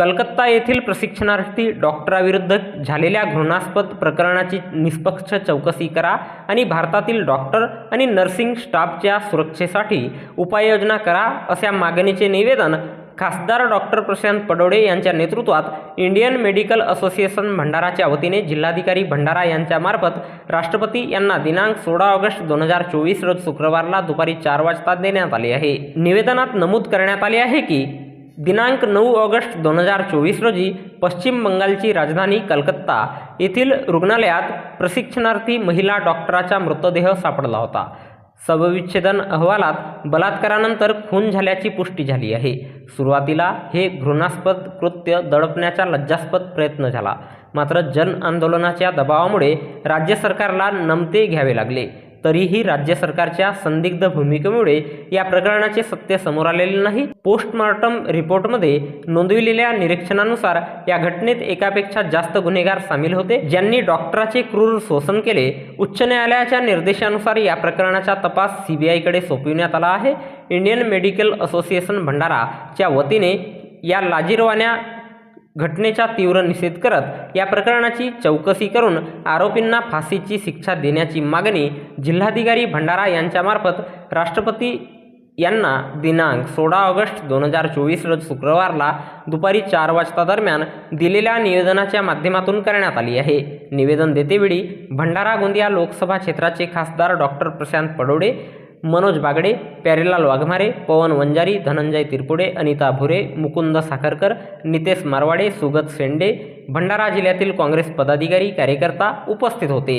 कलकत्ता येथील प्रशिक्षणार्थी डॉक्टराविरुद्ध झालेल्या घृणास्पद प्रकरणाची निष्पक्ष चौकशी करा आणि भारतातील डॉक्टर आणि नर्सिंग स्टाफच्या सुरक्षेसाठी उपाययोजना करा अशा मागणीचे निवेदन खासदार डॉक्टर प्रशांत पडोडे यांच्या नेतृत्वात इंडियन मेडिकल असोसिएशन भंडाराच्या वतीने जिल्हाधिकारी भंडारा यांच्यामार्फत राष्ट्रपती यांना दिनांक सोळा ऑगस्ट दोन हजार चोवीस रोज शुक्रवारला दुपारी चार वाजता देण्यात आले आहे. निवेदनात नमूद करण्यात आले आहे की दिनांक नऊ ऑगस्ट दोन हजार चोवीस रोजी पश्चिम बंगालची राजधानी कलकत्ता येथील रुग्णालयात प्रशिक्षणार्थी महिला डॉक्टराचा मृतदेह सापडला होता. शवविच्छेदन अहवालात बलात्कारानंतर खून झाल्याची पुष्टी झाली आहे. सुरुवातीला हे घृणास्पद कृत्य दडपण्याचा लज्जास्पद प्रयत्न झाला. मात्र जन आंदोलनाच्या दबावामुळे राज्य सरकारला नमते घ्यावे लागले. तरीही राज्य सरकारच्या संदिग्ध भूमिकेमुळे या प्रकरणाचे सत्य समोर आलेले नाही. पोस्टमॉर्टम रिपोर्टमध्ये नोंदविलेल्या निरीक्षणानुसार या घटनेत एकापेक्षा जास्त गुन्हेगार सामील होते. ज्यांनी डॉक्टराचे क्रूर शोषण केले उच्च न्यायालयाच्या निर्देशानुसार या प्रकरणाचा तपास सीबीआयकडे सोपविण्यात आला आहे. इंडियन मेडिकल असोसिएशन भंडाराच्या वतीने या लाजीरवान्या घटनेचा तीव्र निषेध करत या प्रकरणाची चौकशी करून आरोपींना फाशीची शिक्षा देण्याची मागणी जिल्हाधिकारी भंडारा यांच्यामार्फत राष्ट्रपती यांना दिनांक सोळा ऑगस्ट दोन हजार चोवीस रोज शुक्रवारला दुपारी चार वाजता दरम्यान दिलेल्या निवेदनाच्या माध्यमातून करण्यात आली आहे. निवेदन देतेवेळी भंडारा गोंदिया लोकसभा क्षेत्राचे खासदार डॉक्टर प्रशांत पडोडे मनोज बागडे प्यारेलाल वाघमारे पवन वंजारी धनंजय तिरपुडे अनिता भुरे मुकुंद साखरकर नितेश मारवाडे सुगत शेंडे भंडारा जिल्ह्यातील काँग्रेस पदाधिकारी कार्यकर्ता उपस्थित होते.